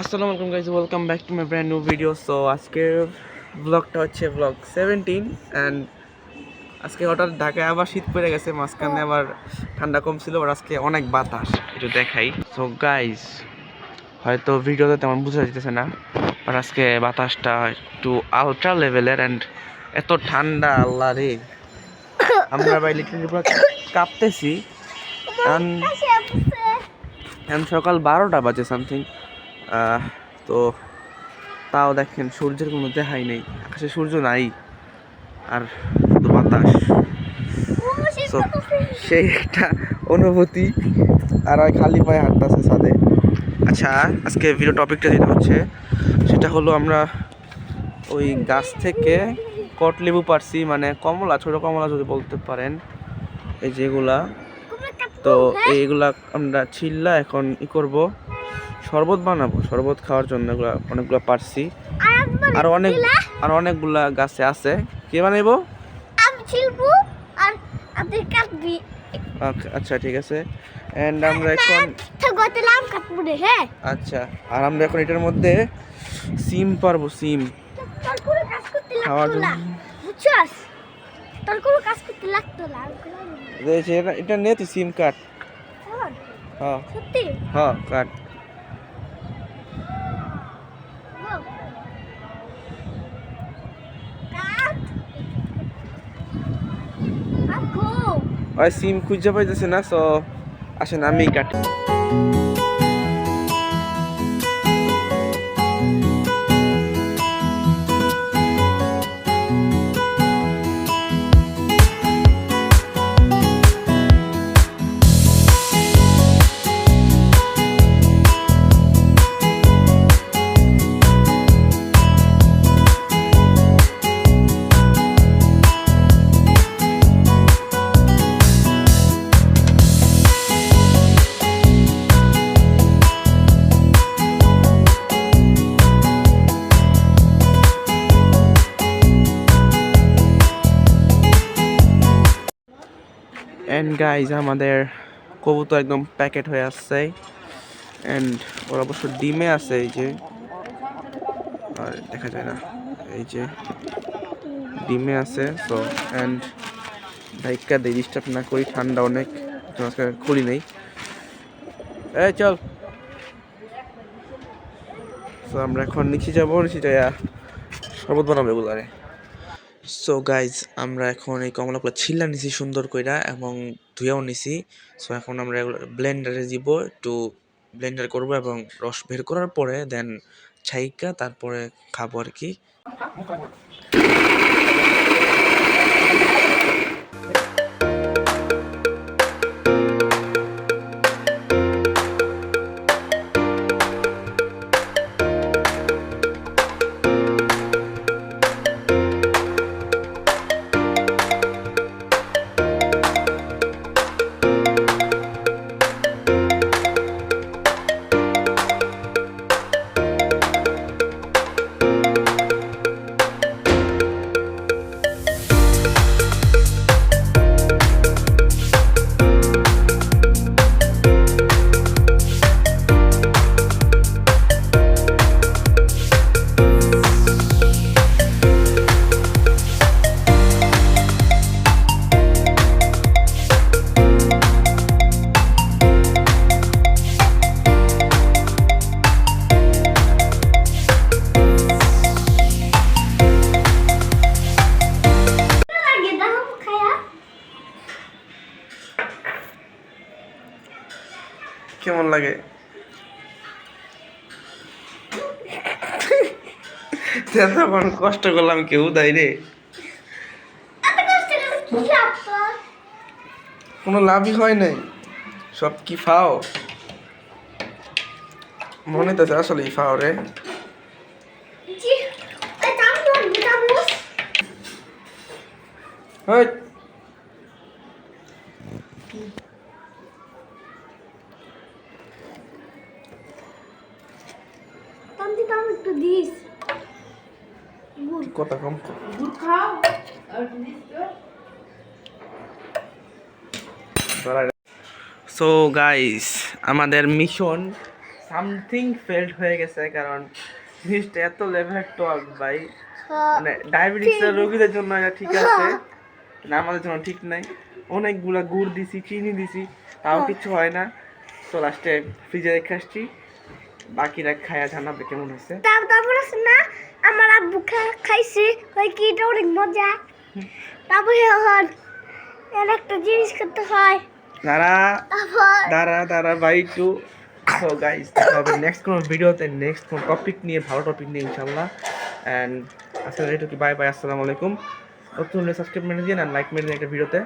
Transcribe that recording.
আসসালামু আলাইকুম guys welcome back to my brand new video so আজকের ব্লগটা হচ্ছে ব্লগ সেভেন্টিন অ্যান্ড আজকে হঠাৎ ঢাকায় আবার শীত পড়ে গেছে মাঝখানে আবার ঠান্ডা কম ছিল আর আজকে অনেক বাতাস। একটু দেখাই। সো গাইজ হয়তো ভিডিওতে তেমন বোঝা যেতেছে না আর আজকে বাতাসটা একটু আলট্রা লেভেলের অ্যান্ড এত ঠান্ডা আল্লাহ রে। আমরা ভাই লিটারেলি পুরো কাঁপতেছি। এখন সকাল বারোটা বাজে সামথিং তো তাও দেখেন সূর্যের কোনো দেখাই নেই। আকাশে সূর্য নাই আর শুধু বাতাস। So, সেই একটা অনুভূতি। আর ওই খালি পায়ে হাঁটতেছে ছাদে। আচ্ছা আজকে ভিডিও টপিকটা যেটা হচ্ছে সেটা হলো আমরা ওই গাছ থেকে কটলেবু পারছি মানে কমলা ছোট কমলা যদি বলতে পারেন এই যেগুলা তো এইগুলা আমরা ছিল্লা এখন ই করব। শরবত বানাবো শরবত খাওয়ার জন্য অনেকগুলো পারছি। আর অনেক আর অনেকগুলা গাছে আছে। কে বানাইবো? আমি ছিলবো আর আপনি কাটবি। আচ্ছা, আচ্ছা ঠিক আছে। এন্ড আমরা এখন গতলাম কাটবো রে হ্যাঁ? আচ্ছা আর আমরা এখন এটার মধ্যে সিম পারব সিম। কাজ করতে খাওয়ার জন্য। বুঝছস? তোর কোনো কাজ করতে লাগতো না আমি করলাম। এই যে এটা- এটা নে তুই সিম কাট। হ্যাঁ। সত্যি? হ্যাঁ কাট বল। কাট। কাকু। ওই সিম খুঁজে পাইতেছে না সো আসেন আমি কাটি। এন্ড গাইজ আমাদের কবুতর একদম প্যাকেট হয়ে আসছে। এন্ড ওর অবশ্য ডিমে আছে এই যে। আর দেখা যায় না, এই যে ডিমে আছে সো এন্ড বাইকটা দিয়ে ডিস্টার্ব না করি, ঠান্ডা অনেক, তো আজকে খুলি নেই। এই, চল। সো আমরা এখন নিচে যাব, নিচে যাইয়া শরবত বানাবো এগুলারে সো গাইজ আমরা এখন এই কমলাগুলো ছিল্লা নিছি সুন্দর কইরা এবং ধুয়েও নিছি। সো এখন আমরা এগুলো ব্লেন্ডারে দিব, একটু ব্লেন্ডার করব এবং রস বের করার পরে দেন ছাইকা তারপরে খাব আর কি। কেমন লাগে তখন কষ্ট করলাম কেউ দেয় রে? কোনো লাভই হয় নাই সব কি ফাও মনে তো আসলে ফাও রে। হয় দিস। গুড়। কথা কম সো গাইস আমাদের মিশন সামথিং ফেল্ড হয়ে গেছে কারণ জিনিসটা এত লেভেলের টক ভাই। মানে ডায়াবেটিস রোগীদের জন্য এটা ঠিক আছে না আমাদের জন্য ঠিক নাই। অনেকগুলা গুড় দিছি চিনি দিছি তাও কিছু হয় না। তো লাস্টে ফ্রিজে রেখে আসছি। বাকিরা খায়া জানাবে কেমন হয়েছে? তারপর আছে না আমার আব্বু খাইছে ওই কি এটা অনেক মজা। তারপরে এখন এর একটা জিনিস করতে হয়। দাঁড়া দাঁড়া দাঁড়া ভাই একটু গাইস হবে নেক্সট কোনো ভিডিওতে নেক্সট কোনো টপিক নিয়ে ভালো টপিক নিয়ে ইনশাল্লাহ অ্যান্ড আসলে এটুকু বাই বাই আসসালামু আলাইকুম। নতুন সাবস্ক্রাইব মেরে দিন আর লাইক মেরে দিন একটা ভিডিওতে